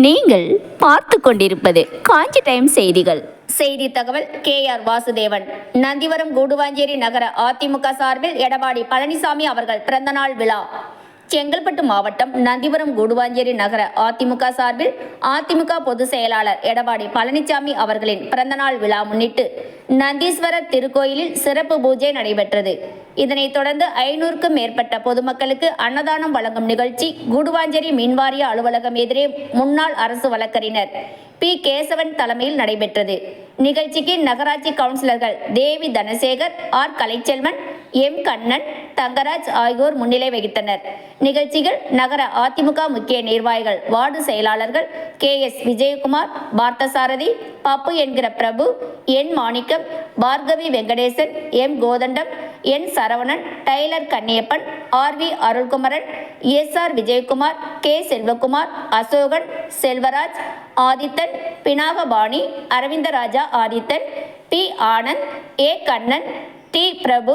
நீங்கள் பார்த்து கொண்டிருப்பது காஞ்சி டைம் செய்திகள். செய்தி தகவல் கே ஆர் வாசுதேவன். நந்திவரம் கூடுவாஞ்சேரி நகர அதிமுக சார்பில் எடப்பாடி பழனிசாமி அவர்கள் பிறந்தநாள் விழா. செங்கல்பட்டு மாவட்டம் நந்திவரம் கூடுவாஞ்சேரி நகர அதிமுக சார்பில் அதிமுக பொதுச் செயலாளர் எடப்பாடி பழனிசாமி அவர்களின் பிறந்தநாள் விழா முன்னிட்டு நந்தீஸ்வரர் திருக்கோயிலில் சிறப்பு பூஜை நடைபெற்றது. இதனைத் தொடர்ந்து ஐநூறுக்கும் மேற்பட்ட பொதுமக்களுக்கு அன்னதானம் வழங்கும் நிகழ்ச்சி கூடுவாஞ்சேரி மின்வாரிய அலுவலகம் எதிரே முன்னாள் அரசு வழக்கறிஞர் பி. கேசவன் தலைமையில் நடைபெற்றது. நிகழ்ச்சிக்கு நகராட்சி கவுன்சிலர்கள் தேவி தனசேகர் ஆர். கலைச்செல்வன் எம். கண்ணன் தங்கராஜ் ஆகியோர் முன்னிலை வகித்தனர். நிகழ்ச்சிகள் நகர அதிமுக முக்கிய நிர்வாகிகள் வார்டு செயலாளர்கள் கே எஸ் விஜயகுமார் பார்த்தசாரதி பப்பு என்கிற Prabhu N Manickam Bhargavi Venkatesan M Kothandam N Saravanan tailor Kanniyappan R V Arulkumaran S R Vijayakumar K Selvakumar Asokan Selvaraj Adithan Pinakapani Aravindaraja Adithan P Anand A Kannan D Prabhu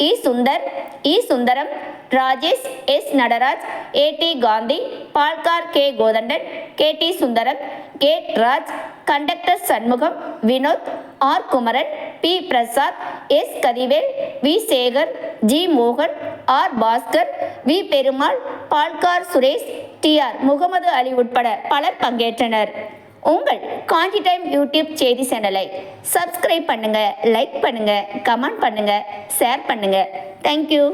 E Sundar E. Sundaram Rajesh S. Nataraj A. D. Gandhi Palghar K. Kothandan K. D. Sundaram K. Raj conductor Shanmugam Vinod R. Kumaran P. Prasad S. Kathivel V. Sekar G. மோகன் R. Bhaskar V. Perumal பால்கார் Suresh D. R. Mohammed Ali உட்பட பலர் பங்கேற்றனர். உங்கள் காஞ்சி time YouTube செய்தி சேனலை subscribe பண்ணுங்க like பண்ணுங்க கமெண்ட் பண்ணுங்க ஷேர் பண்ணுங்க. Thank you